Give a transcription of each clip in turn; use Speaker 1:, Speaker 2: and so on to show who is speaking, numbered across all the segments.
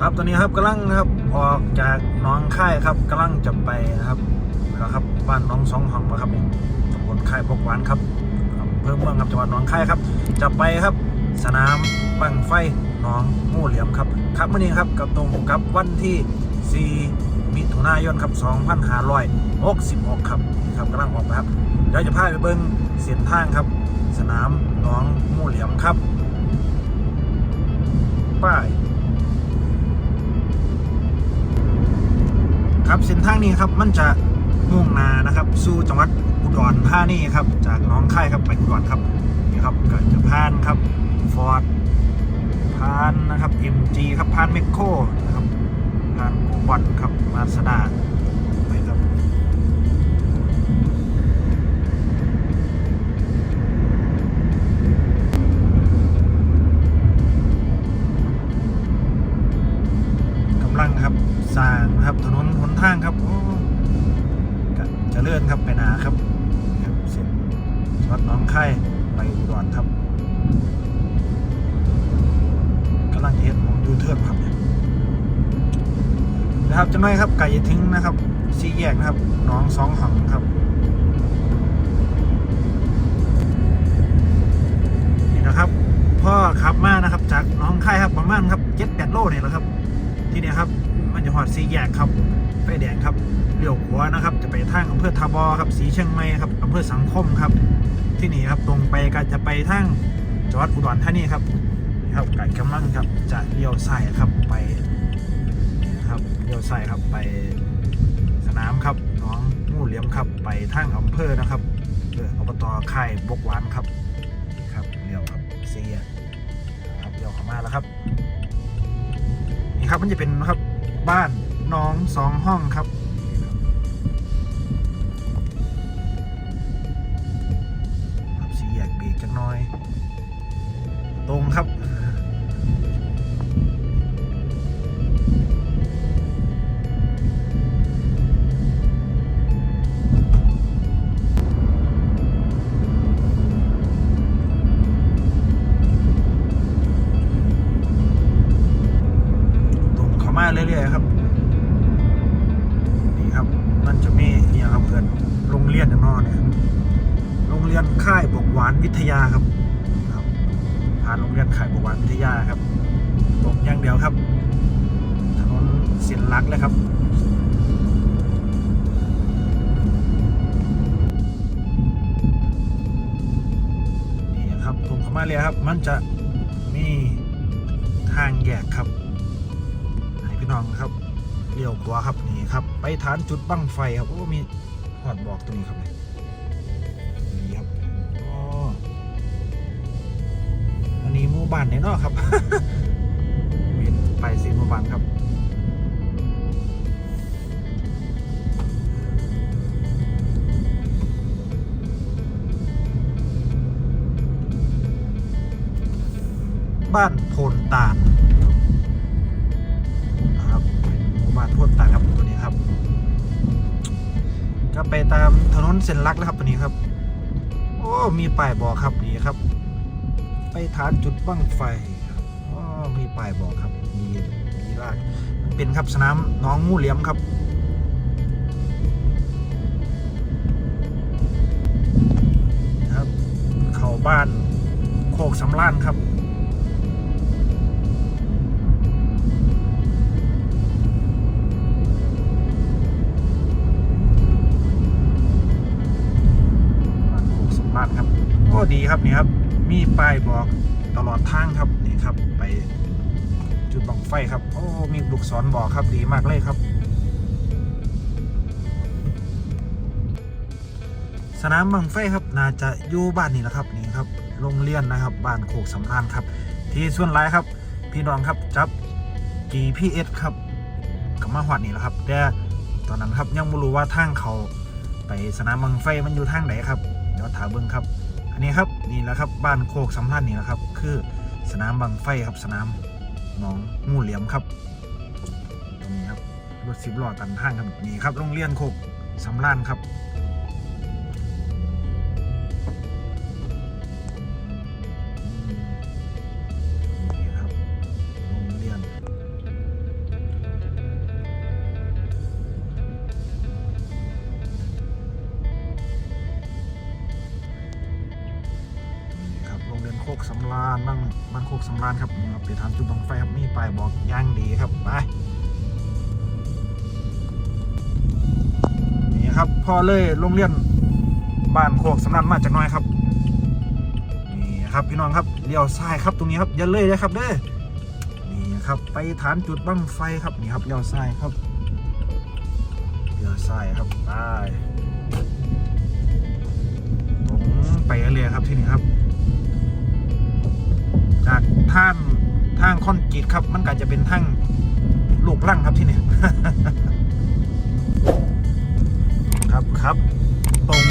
Speaker 1: ครับตอนนี้ครับกำลังนะครับออกจากหน้องค่ายครับกำลังจะไปนะครับแล้วครับบ้านน้องสองห้องนะครับตำบลค่ายพกหวานครับอำเภอเมืองครับจังหวัดหนองค่ายครับ จะไปครับสนามบังไฟหนองงูเหลี่ยมครับครับมื่อนี้ครับกับตรงกับวันที่ 4 มิถุนายนครับ2566ครับครับกำลังออกไปครับเดี๋ยวจะพาไปเบิ้งเส้นทางครับ สนามหนองงูเหลี่ยมครับป้าย ครับเส้นทางนี้ครับมันจะมุ่งหนานะครับ สู่จังหวัดอุดรธานีครับ จากน้องค่ายครับไปอุดรครับนี่ครับก็จะผ่านครับฟอร์ดผ่านนะครับ MG ครับผ่านเมคโครนะครับผ่านโคบอลครับมาสด้า นะครับจะน้อยครับไก่จะถึงนะครับสี่แยกนะครับหน้องสองหังครับนี่นะครับพ่อขับมานะครับ จากหน้องไข่ครับประมาณครับเจ็ดแปดโลเนี่ยแหละครับ ที่เนี่ยครับมันจะหอดสีแยกครับไฟแดงครับเลี้ยวขวานะครับ จะไปทางอำเภอทาบอครับสีเชียงใหม่ครับอำเภอสังคมครับ ที่นี่ครับตรงไปก็จะไปทางจังหวัดอุดรธานีครับครับไก่กำลังครับจะเลี้ยวซ้ายครับไป เลี้ยวซ้ายครับไปสนามครับน้องงูเหลี่ยมครับ ไปทางอำเภอนะครับเอออบตค่ายบกหวานครับครับเลี้ยวครับเสียครับเลี้ยวเข้ามาแล้วครับนี่ครับมันจะเป็นนะครับบ้านน้องสองห้องครับ มาเลยครับ มันจะมีทางแยกครับ ให้พี่น้องครับเลี้ยวขวาครับนี่ครับ ไปฐานจุดบั้งไฟครับโอ้มีหอดบอกตรงนี้ครับนี่ครับอ๋ออันนี้หมู่บ้านเนี่ยเนาะครับ มีไปสีหมู่บ้านครับ บ้านโพนตาลนะครับหมู่บ้านโพนตาลครับตัวนี้ครับ ก็ไปตามถนนเส้นลักแล้วครับตัวนี้ครับ โอ้มีป้ายบอกครับนี่ครับ ไปฐานจุดบั้งไฟครับอ๋อมีป้ายบอกครับมีมีรากเป็นครับสนามน้องงูเหลี่ยมครับครับเข้าบ้านโคกสำล้านครับ ดีครับนี่ครับ มีป้ายบอกตลอดทางครับนี่ครับ ไปจุดบังไฟครับ โอ้มีลูกศรบอกครับดีมากเลยครับ สนามบังไฟครับน่าจะอยู่บ้านนี่แหละครับนี่ครับโรงเรียนนะครับบ้านโคกสำรานครับ ที่ส่วนหลายครับ พี่น้องครับจับ GPS ครับกับมาหอดนี่แหละครับแต่ตอนนั้นครับยังไม่รู้ว่าทางเขาไปสนามบังไฟมันอยู่ทางไหนครับเดี๋ยวถามเบิ้งครับ อันนี้ครับนี่แหละครับบ้านโคกสำลันนี่แหละครับ คือสนามบังไฟครับสนามหนองงูเหลี่ยมครับตรงนี้ครับรถสิบล้อตันทางครับนี่ครับโรงเรียนโคกสำลันครับาญบ้างบ้านโคกสำรานครับไปทานจุดบังไฟครับมีป้ายบอกย่างดีครับไปนี่ครับพอเลยโรงเรียนบ้านโคกสำราญมาจากน้อยครับนี่ครับพี่น้องครับเลี้ยวซ้ายครับตรงนี้ครับอย่าเลยนะครับเด้อนี่ครับไปฐานจุดบังไฟครับนี่ครับเลี้ยวซ้ายครับเลี้ยวซ้ายครับไปตรงไปเรื่อยครับที่นี่ครับ จากทางทางคอนกรีตครับ มันก็จะเป็นทางลูกลั่งครับที่นี่ครับครับตรง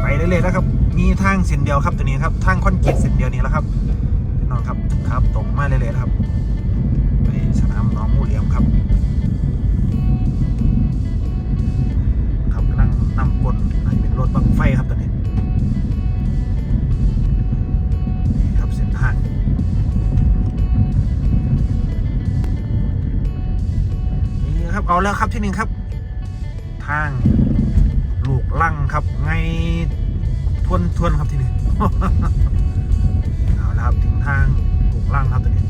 Speaker 1: ไปเรื่อยๆนะครับ มีทางเส้นเดียวครับตัวนี้ครับทางคอนกรีตเส้นเดียวนี้แล้วครับพี่น้องครับครับ ตรงมาเรื่อยๆครับ ไปสนามน้องงูเหลี่ยมครับครับกำลังนำกลนเป็นรถบังไฟครับตัวนี้ แล้วครับที่หนึ่งครับ ทางลูกลังครับไงทวนทวนครับที่หนึ่งเอาแล้วครับถึงทางลูกลังครับตัวนี้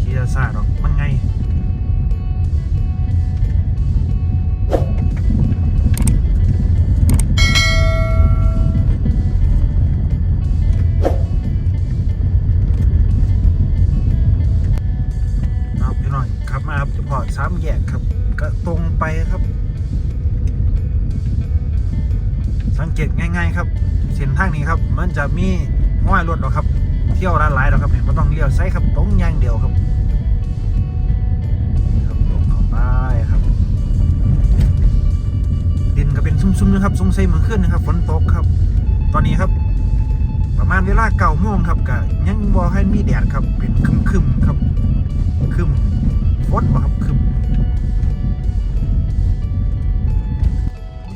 Speaker 1: ที่จะซาดอกมันไง ต้องเลี้ยวไซครับตรงอย่างเดียวครับครับตรงเข้าไปครับ ดินก็เป็นซุ่มๆนะครับสงสัยเมื่อคืนนะครับฝนตกครับ ตอนนี้ครับ ประมาณเวลาเก้าโมงครับก็ยังบ่ให้มีแดดครับเป็นคึมๆครับคึมฝนบ่ครับคึม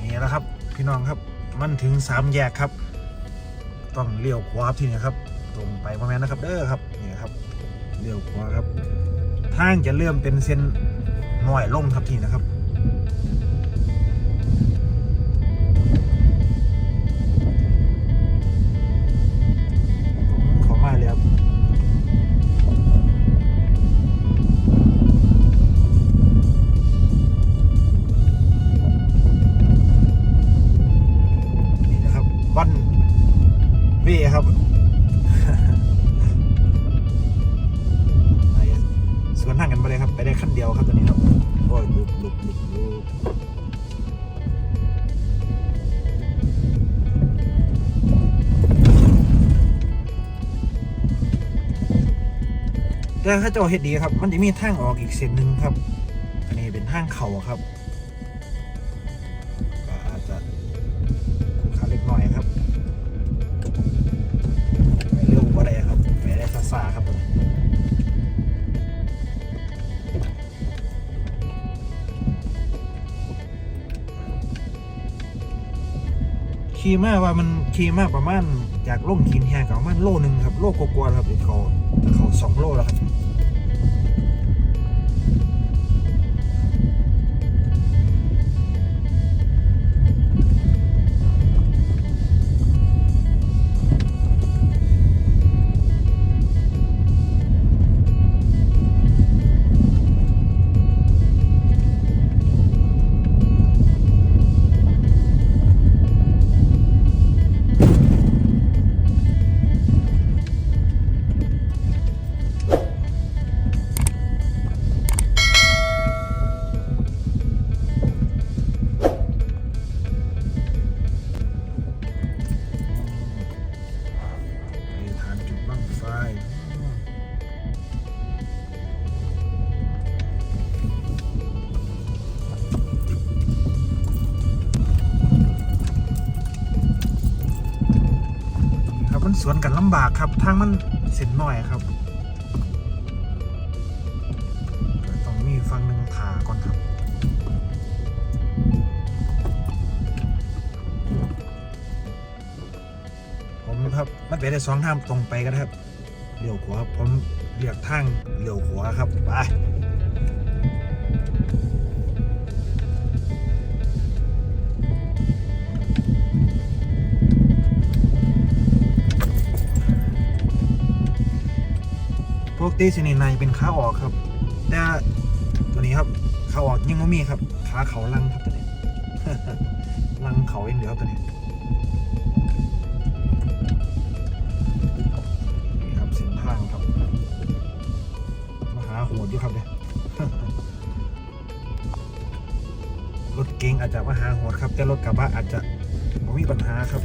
Speaker 1: นี่แหละครับ พี่น้องครับมันถึงสามแยกครับ ต้องเลี้ยวขวาที่นี่ครับ ตรงไปประมาณนะครับ เด้อครับนี่ครับเลี้ยวขวาครับทางจะเริ่มเป็นเส้นหน่อยลงครับที่นะครับ แต่ถ้าเจ้าเฮ็ดดีครับ มันจะมีทางออกอีกเส้นหนึ่งครับ อันนี้เป็นทางเข่าครับ ขี่มาว่ามันขี่มาประมาณจากล่งขีนแฮกับประมาณโลหนึ่งครับโลกกว่าๆครับเดี๋ยวเขาเขาสองโลแล้วครับำบากครับทางมันเส้นหน่อยครับต้องมีฟังหนึ่งขาก่อนครับผมครับมันไปได้สองทางตรงไปกันครับเลี้ยวขวาผมเลือกทางเลี้ยวขวาครับไป ติสินี่ในเป็นขาออกครับ แต่ตัวนี้ครับขาออกยังไม่มีครับ ขาเขาลังครับตัวนี้ลังเขาเองเดียวครับตัวนี้นี่ครับเส้นทางครับมหาโหดอยู่ครับเนี่ยรถเก๋งอาจจะมาหาโหดครับ แต่รถกระบะอาจจะไม่มีปัญหาครับ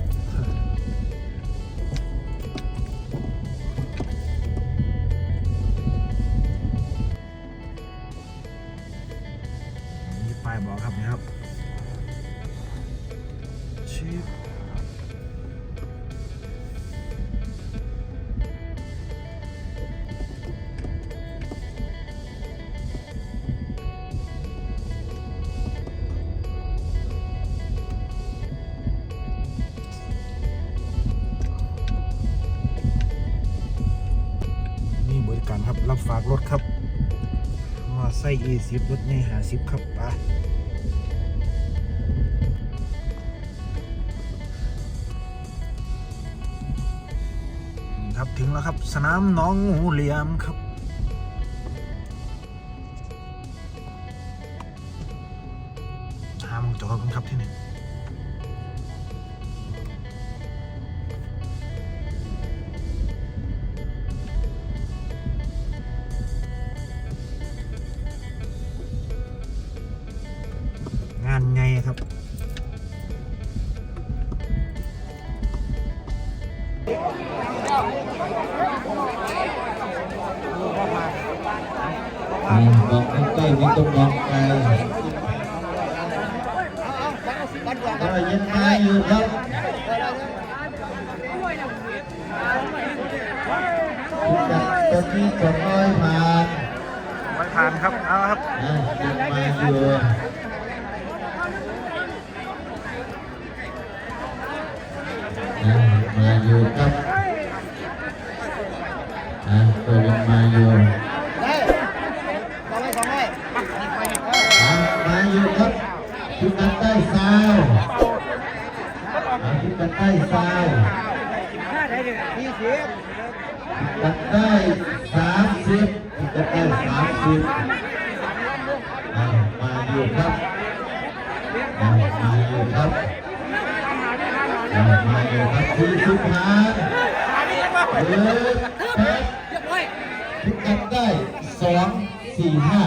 Speaker 1: ฝากรถครับมอไซค์อีสิบรถในหาสิบครับปนี่ครับถึงแล้วครับ สนามน้องงูเหลี่ยมครับหามองจอกันครับที่นี่
Speaker 2: มอกใกล้ไม่ต้องบอกไกลก็ยังมาอยู่ครับจากตอนนี้จะน้อยผ่าน
Speaker 1: ไว้ผ่านครับ เอาครับ
Speaker 2: อะยังมาอยู่อะมา อยู่ครับอะก็ยังมาอยู่อะมาอยู่ครับพิกัดใต้ซาวพิกัดใต้ซาวพิกัดใต้สามสิบพิกัดใต้สามสิบมาอยู่ครับมาอยู่ครับ มาอยู่ครับที่สุดท้าเดินครับพิกัดได้สองสี่ห้า